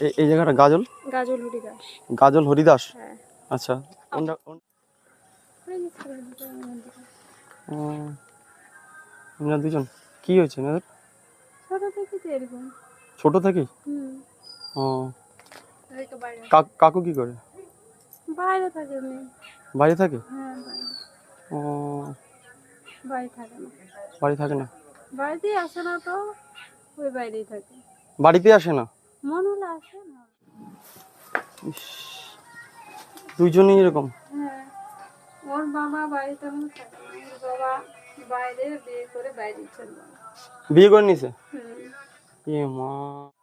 এই জায়গাটা গাজল? গাজল হরিদাস। গাজল হরিদাস? হ্যাঁ। আচ্ছা দুজন। কি হয়েছে ছোট থেকে ও। কাক- কি করে? বাইরে থাকে বাইরে থাকে? হ্যাঁ ও। বাড়ি থাকে না। বাড়ি থাকে না? বাড়িতেই আসে না তো ওই বাইরেই থাকে। বাড়িতে হলে আসে না? ইস, দুইজনই এরকম? হ্যাঁ ওর বাবা বাড়িতে তেমন থাকে না। ওর বাবা বাইরে বিয়ে করে বাইরে। বিয়ে করে নিছে? এ মা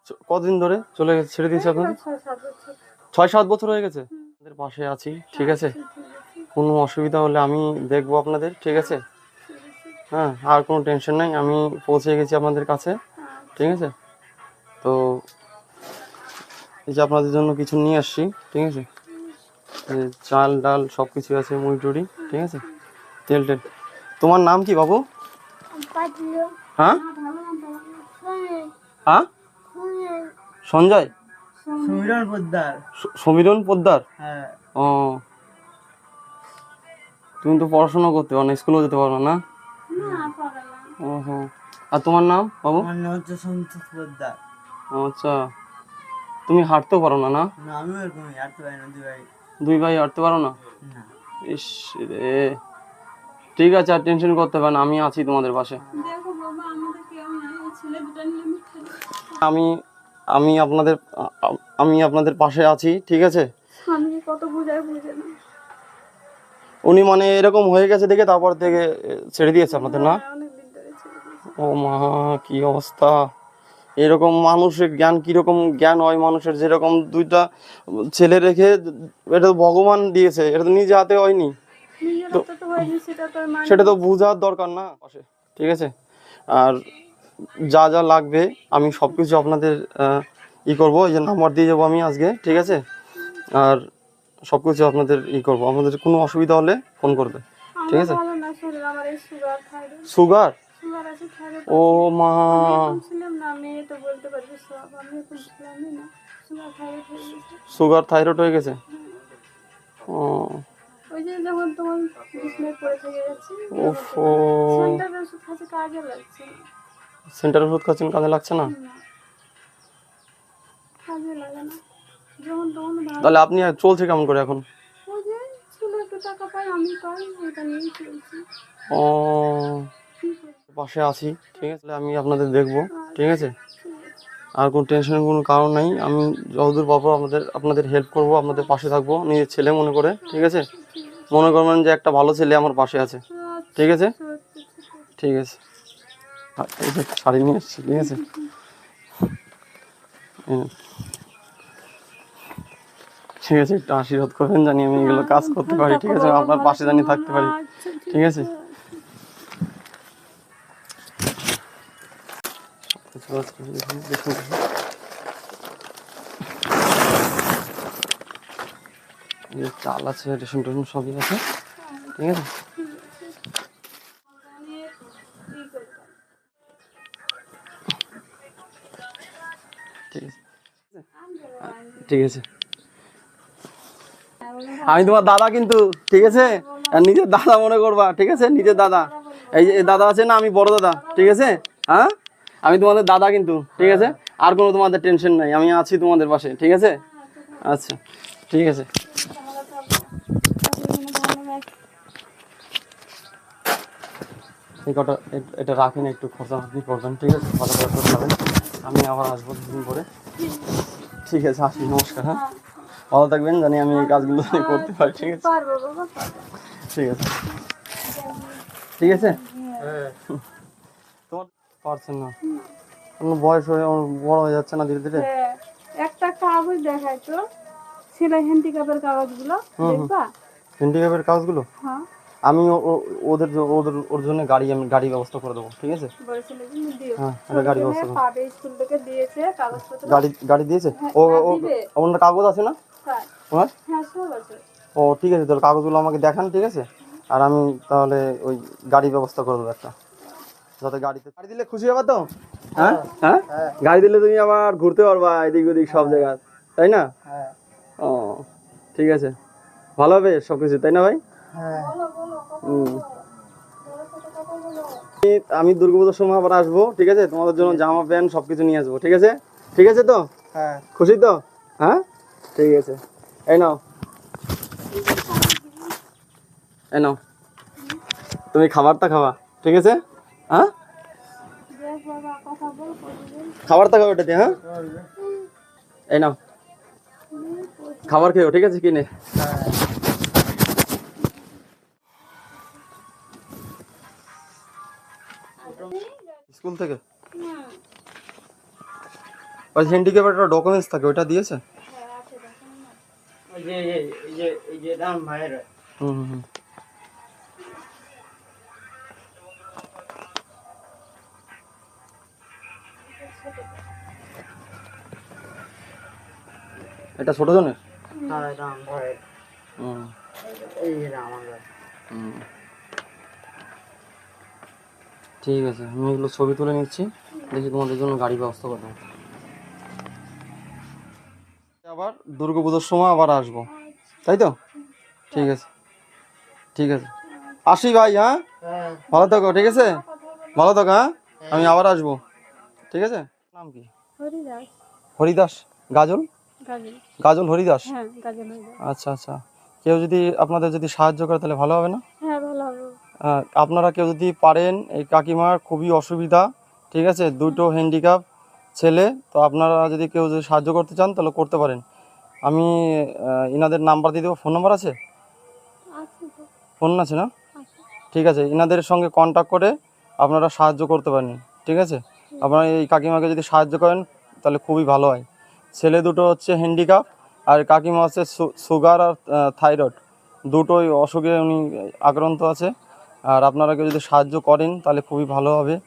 চ- ধরে চলে গেছে ছেড়ে দিয়েছে আপনাদের ছয় সাত বছর। হয়ে গেছে? আমাদের পাশে আছি ঠিক আছে? ঠিক আছে। কোনো অসুবিধা হলে আমি দেখব আপনাদের ঠিক আছে? হ্যাঁ আর কোনো টেনশন নাই আমি পৌঁছে গেছি আপনাদের কাছে ঠিক আছে? তো এই যে আপনাদের জন্য কিছু নিয়ে আসছি ঠিক আছে? চাল ডাল সব কিছু আছে মুড়ি টুড়ি ঠিক আছে? তেল টেল। তোমার নাম কি বাবু? হ্যাঁ? হ্যাঁ? সঞ্জয়? সমীরণ পোদ্দার। সমীরণ পোদ্দার? হ্যাঁ। ও। তুমি তো পড়াশোনা করতে পারো না স্কুলেও যেতে পারো না? ওহো। আর তোমার নাম বাবু? আমার নাম হচ্ছে সন্তোষ পোদ্দার। আচ্ছা। তুমি হাঁটতেও পারো না না? না আমিও এরকমই আর তো পারি না দুই ভাই। দুই ভাই হাঁটতে পারো না? না। ইস রে। ঠিক আছে আর টেনশন করতে হবে না আমি আছি তোমাদের পাশে। দেখো বাবা আমাদের কেউ নাই ওই ছেলে দুটো নিয়ে আমি আমি আমি আপনাদের আমি আপনাদের পাশে আছি ঠিক আছে? কত বুঝায় বুঝে না। উনি মানে এরকম হয়ে গেছে দেখে তারপর থেকে ছেড়ে দিয়েছে আপনাদের না? দিয়েছে। ও মা কি অবস্থা? এরকম মানুষের জ্ঞান কীরকম জ্ঞান হয় মানুষের? যেরকম দুইটা ছেলে রেখে এটা তো ভগবান দিয়েছে এটা তো নিজে হাতে হয়নি। তো সেটা তো বোঝার দরকার না ঠিক আছে? আর যা যা লাগবে আমি সব কিছু আপনাদের ই করব এই যে নাম্বার দিয়ে যাব আমি আজকে ঠিক আছে? আর সব কিছু আপনাদের ই করব আপনাদের কোনো অসুবিধা হলে ফোন করবে ঠিক আছে? সুগার ও মা। আমি তো বলতে পারবি সব। আমি এখন ছিলামই না। সুগার থাইরয়েড হয়ে গেছে। সুগার থাইরয়েড হয়ে গেছে? ও। ওই যে যখন তোমার বিছনায় পড়ে থেকে যাচ্ছি ওফো। সেন্টার ওষুধ খাচ্ছে কাজে লাগছে না। সেন্টার ওষুধ খাচ্ছেন কাজে লাগছে না? না কাজে লাগে না। যখন তখন তাহলে আপনি চলছে কেমন করে এখন? ওই যে ছেলে একটু টাকা পাই আমি পাই চলছি। ও? পাশে আছি, ঠিক আছে? আমি আপনাদের দেখব, ঠিক আছে? আর কোনো টেনশনের কোনো কারণ নাই। আমি যতদূর পাবো আপনাদের আপনাদের হেল্প করব, আপনাদের পাশে থাকব, নিজের ছেলে মনে করে, ঠিক আছে? মনে করবেন যে একটা ভালো ছেলে আমার পাশে আছে, ঠিক আছে। ঠিক আছে। শাড়ি নিয়ে এসেছি, ঠিক আছে? ঠিক আছে, একটু আশীর্বাদ করবেন জানি আমি এগুলো কাজ করতে পারি, ঠিক আছে? আপনার পাশে জানি থাকতে পারি, ঠিক আছে কিছু আছে, চাল আছে, রেশন টেশন সবই আছে। ঠিক আছে? ঠিক আছে। ঠিক আছে। আমি তোমার দাদা কিন্তু, ঠিক আছে? আর নিজের দাদা মনে করবা, ঠিক আছে? নিজের দাদা। এই যে দাদা আছে না, আমি বড় দাদা, ঠিক আছে? হ্যাঁ? আমি তোমাদের দাদা কিন্তু ঠিক আছে? আর কোনো তোমাদের টেনশন নাই আমি আছি তোমাদের পাশে ঠিক আছে? আচ্ছা ঠিক আছে। এই কটা এ- এটা রাখেন একটু খরচা আপনি করবেন ঠিক আছে? ভালো করে করে খাবেন আমি আবার আসব দুদিন পরে। ঠিক আছে আসি নমস্কার হ্যাঁ? ভালো থাকবেন জানি আমি এই কাজগুলো জানি করতে পারি ঠিক আছে। ঠিক আছে? ঠিক আছে? তোমার পারছেন না। আপনার বয়স হয়ে বড় হয়ে যাচ্ছে না ধীরে ধীরে? হ্যাঁ, একটা কাগজ দেখায় তো সেলাই হ্যান্ডিক্যাপের কাগজগুলো দেখবা? হ্যান্ডিক্যাপের কাজগুলো হ্যাঁ। আমি ওদের ওদের ওর জন্য গাড়ি আমি গাড়ি ব্যবস্থা করে দেবো ঠিক আছে? হ্যাঁ একটা গাড়ি ব্যবস্থা ছোটবেলায় পাবে স্কুল থেকে দিয়েছে কাগজপত্র। গাড়ি গাড়ি দিয়েছে? ও ও দিবে। ওনার কাগজ আছে না? হ্যাঁ। ওনার হ্যাঁ সব আছে। ও ঠিক আছে তাহলে কাগজগুলো আমাকে দেখান ঠিক আছে? আর আমি তাহলে ওই গাড়ি ব্যবস্থা করে দেবো একটা। যাতে গাড়িতে গাড়ি দিলে খুশি হবে তো? হ্যাঁ? হ্যাঁ? গাড়ি দিলে তুমি আবার ঘুরতে পারবা এদিক ওদিক সব জায়গা তাই না? হ্যাঁ। ও ঠিক আছে। ভালো হবে সব কিছু তাই না ভাই? হ্যাঁ। আমি দুর্গাপুজোর সময় আবার আসব ঠিক আছে? তোমাদের জন্য জামা প্যান্ট সব কিছু নিয়ে আসব ঠিক আছে? ঠিক আছে তো? হ্যাঁ। খুশি তো? হ্যাঁ? ঠিক আছে। এই নাও। এই নাও। তুমি খাবারটা খাওয়া ঠিক আছে? হ্যাঁ দেখ বাবা কথা বল প্রতিদিন খাবারটা খাও এটাতে হ্যাঁ এই নাও খাবার খেও ঠিক আছে কিনে হ্যাঁ স্কুল থেকে হুম ওই হ্যান্ডিক্যাপের একটা ডকুমেন্টস থাকে ওইটা দিয়েছে হ্যাঁ আছে দেখেন না ওই যে এই যে- এই যে এই যে রাম ভাইয়ের হুম হুম এটা ছোট জনের? হ্যাঁ। ঠিক আছে আমি এগুলো ছবি তুলে নিচ্ছি দেখি তোমাদের জন্য গাড়ি ব্যবস্থা করব আবার দুর্গা পুজোর সময় আবার আসব তাই তো? ঠিক আছে ঠিক আছে। আসি ভাই হ্যাঁ? হ্যাঁ। ভালো থাকো ঠিক আছে? ভালো থাকো হ্যাঁ? আমি আবার আসব ঠিক আছে? নাম কি? হরিদাস। হরিদাস? গাজল? গাজল। গাজল হরিদাস? হ্যাঁ গাজল হরিদাস। আচ্ছা আচ্ছা। কেউ যদি আপনাদের যদি সাহায্য করে তাহলে ভালো হবে না? হ্যাঁ ভালো হবে। আপনারা কেউ যদি পারেন এই কাকিমার খুবই অসুবিধা ঠিক আছে? দুটো হ্যান্ডিক্যাপ ছেলে তো আপনারা যদি কেউ যদি সাহায্য করতে চান তাহলে করতে পারেন। আমি ইনাদের নাম্বার দিয়ে দেবো। ফোন নাম্বার আছে? আছে ফোন আছে না? ঠিক আছে ইনাদের সঙ্গে কন্ট্যাক্ট করে আপনারা সাহায্য করতে পারেন ঠিক আছে? আপনারা এই কাকিমাকে যদি সাহায্য করেন তাহলে খুবই ভালো হয়। ছেলে দুটো হচ্ছে হ্যান্ডিক্যাপ আর কাকিমা হচ্ছে সু- সুগার আর থাইরয়েড দুটোই অসুখে উনি আক্রান্ত আছে। আর আপনারা কেউ যদি সাহায্য করেন তাহলে খুবই ভালো হবে।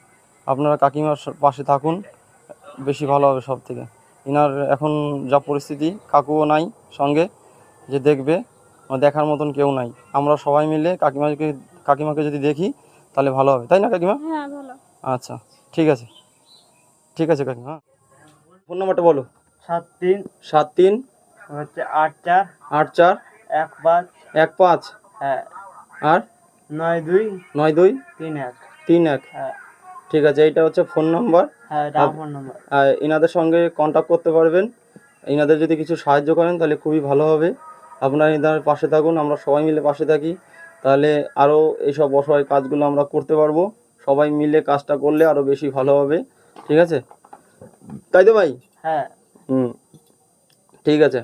আপনারা কাকিমার পাশে থাকুন। বেশি ভালো হবে সব থেকে ইনার এখন যা পরিস্থিতি কাকুও নাই সঙ্গে। যে দেখবে দেখার মতন কেউ নাই। আমরা সবাই মিলে কাকিমাকে কাকিমাকে যদি দেখি তাহলে ভালো হবে। তাই না কাকিমা? হ্যাঁ ভালো। আচ্ছা ঠিক আছে। ঠিক আছে কাকিমা। ফোন নাম্বারটা বলো। সাত তিন সাত তিন হচ্ছে আট চার আট চার এক পাঁচ এক পাঁচ হ্যাঁ। আর নয় দুই নয় দুই তিন এক। তিন এক। হ্যাঁ। ঠিক আছে এইটা হচ্ছে ফোন নাম্বার। হ্যাঁ রাম ফোন নম্বর আর ইনাদের সঙ্গে কন্ট্যাক্ট করতে পারবেন। ইনাদের যদি কিছু সাহায্য করেন তাহলে খুবই ভালো হবে। আপনারা ইনাদের পাশে থাকুন আমরা সবাই মিলে পাশে থাকি। তাহলে আরও এইসব অসহায় কাজগুলো আমরা করতে পারব। সবাই মিলে কাজটা করলে আরও বেশি ভালো হবে। ঠিক আছে? তাই তো ভাই। হ্যাঁ। হুম। ঠিক আছে।